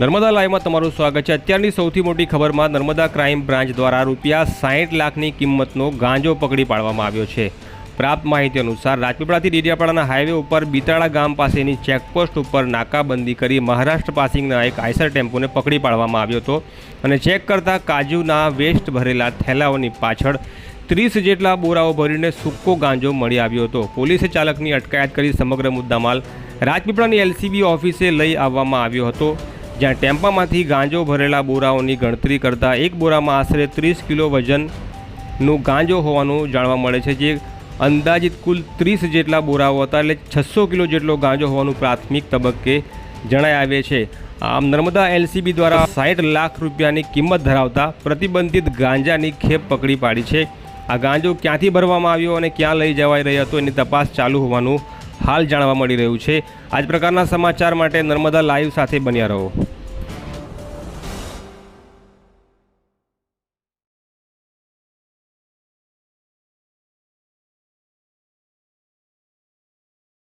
નર્મદા લાઈવમાં તમારું સ્વાગત છે. અત્યારની સૌથી મોટી ખબરમાં નર્મદા ક્રાઇમ બ્રાન્ચ દ્વારા રૂપિયા સાહીઠ લાખની કિંમતનો ગાંજો પકડી પાડવામાં આવ્યો છે. પ્રાપ્ત માહિતી અનુસાર રાજપીપળાથી ડેડિયાપાડાના હાઈવે ઉપર બિતાળા ગામ પાસેની ચેકપોસ્ટ ઉપર નાકાબંધી કરી મહારાષ્ટ્ર પાસિંગના એક આઈસર ટેમ્પોને પકડી પાડવામાં આવ્યો હતો અને ચેક કરતા કાજુના વેસ્ટ ભરેલા થેલાઓની પાછળ ત્રીસ જેટલા બોરાઓ ભરીને સૂકો ગાંજો મળી આવ્યો હતો. પોલીસે ચાલકની અટકાયત કરી સમગ્ર મુદ્દામાલ રાજપીપળાની એલસીબી ઓફિસે લઈ આવવામાં આવ્યો હતો. જ્યાં ટેમ્પામાંથી ગાંજો ભરેલા બોરાઓની ગણતરી કરતાં એક બોરામાં આશરે ત્રીસ કિલો વજનનું ગાંજો હોવાનું જાણવા મળે છે, જે અંદાજિત કુલ ત્રીસ જેટલા બોરાઓ હતા, એટલે છસો કિલો જેટલો ગાંજો હોવાનું પ્રાથમિક તબક્કે જણાઈ આવે છે. આમ નર્મદા એલસીબી દ્વારા સાઠ લાખ રૂપિયાની કિંમત ધરાવતા પ્રતિબંધિત ગાંજાની ખેપ પકડી પાડી છે. આ ગાંજો ક્યાંથી ભરવામાં આવ્યો અને ક્યાં લઈ જવાઈ રહ્યો હતો એની તપાસ ચાલુ હોવાનું હાલ જાણવા મળી રહ્યું છે. આ જ પ્રકારના સમાચાર માટે નર્મદા લાઈવ સાથે બન્યા રહો.